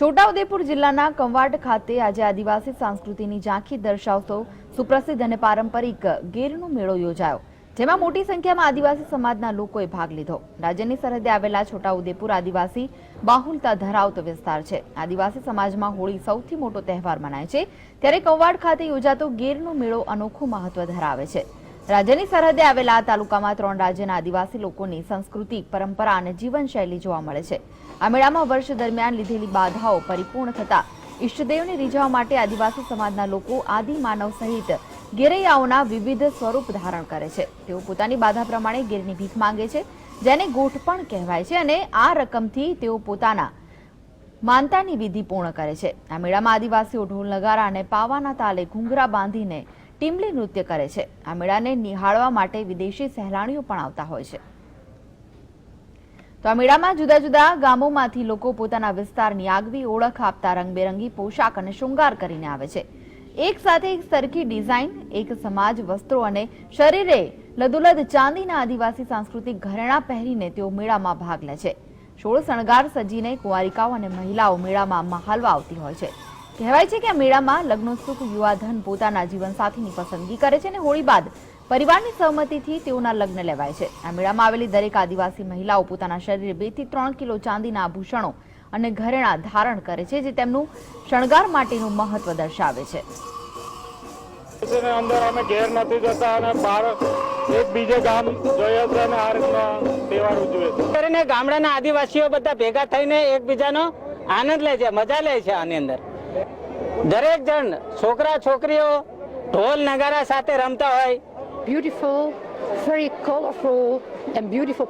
છોટાઉદેપુર જિલ્લાના કંવાટ ખાતે આજે આદિવાસી સંસ્કૃતિની ઝાંખી દર્શાવતો સુપ્રસિદ્ધ અને પારંપરિક ગેરનો મેળો યોજાયો, જેમાં મોટી સંખ્યામાં આદિવાસી સમાજના લોકોએ ભાગ લીધો. રાજ્યની સરહદે આવેલા છોટાઉદેપુર આદિવાસી બાહુલતા ધરાવતો વિસ્તાર છે. આદિવાસી સમાજમાં હોળી સૌથી મોટો તહેવાર મનાય છે. ત્યારે કંવાડ ખાતે યોજાતો ગેરનો મેળો અનોખું મહત્વ ધરાવે છે. રાજ્યની સરહદે આવેલા આ તાલુકામાં ત્રણ રાજ્યના આદિવાસી લોકોની સંસ્કૃતિ, પરંપરા અને જીવનશૈલી જોવા મળે છે. આ મેળામાં વર્ષ દરમિયાન લીધેલી બાધાઓ પરિપૂર્ણ થતા ઈષ્ટદેવને રીઝવવા માટે આદિવાસી સમાજના લોકો આદિ માનવ સહિત ગેરૈયાઓના વિવિધ સ્વરૂપ ધારણ કરે છે. તેઓ પોતાની બાધા પ્રમાણે ગીરની ભીખ માંગે છે, જેને ગોઠ પણ કહેવાય છે અને આ રકમથી તેઓ પોતાના માનતાની વિધિ પૂર્ણ કરે છે. આ મેળામાં આદિવાસીઓ ઢોલ નગારા અને પાવાના તાલે ઘૂંઘરા બાંધીને ટીમલી નૃત્ય કરે છે. આ મેળાને નિહાળવા માટે વિદેશી સહેલાણીઓ પણ આવતા હોય છે. તો આ મેળામાં જુદા જુદા ગામોમાંથી લોકો પોતાના વિસ્તારની આગવી ઓળખ આપતા રંગબેરંગી પોશાક અને શૃંગાર કરીને આવે છે. એક સાથે એક સરખી ડિઝાઇન, એક સમાજ વસ્ત્રો અને શરીરે લદુલદ ચાંદીના આદિવાસી સાંસ્કૃતિક ઘરેણા પહેરીને તેઓ મેળામાં ભાગ લે છે. સોળ શણગાર સજીને કુંવારિકાઓ અને મહિલાઓ મેળામાં મહાલવા આવતી હોય છે. કહેવાય છે કે આ મેળામાં લગ્નોત્સુક યુવાધન પોતાના જીવનસાથીની પસંદગી કરે છે અને હોળી બાદ પરિવારની સહમતિથી તેઓના લગ્ન લેવાય છે. આ મેળામાં આવેલી દરેક આદિવાસી મહિલાઓ પોતાના શરીરે બેથી ત્રણ કિલો ચાંદીના આભૂષણો અને ઘરેણા ધારણ કરે છે જે તેમનું શણગાર માટેનું મહત્વ દર્શાવે છે. ની અંદર અમે ઘેર નથી જતા અને બહાર એક બીજે ગામ જોઈએ છે અને આ રીતના તહેવાર ઉજવે છે. કરીને ગામડાના આદિવાસીઓ બધા ભેગા થઈને એકબીજાનો આનંદ લે છે મજા લે છે આની અંદર. દરેક જણ છોકરા છોકરીઓ ઢોલ નગારા સાથે રમતા હોય beautiful, very colorful, and beautiful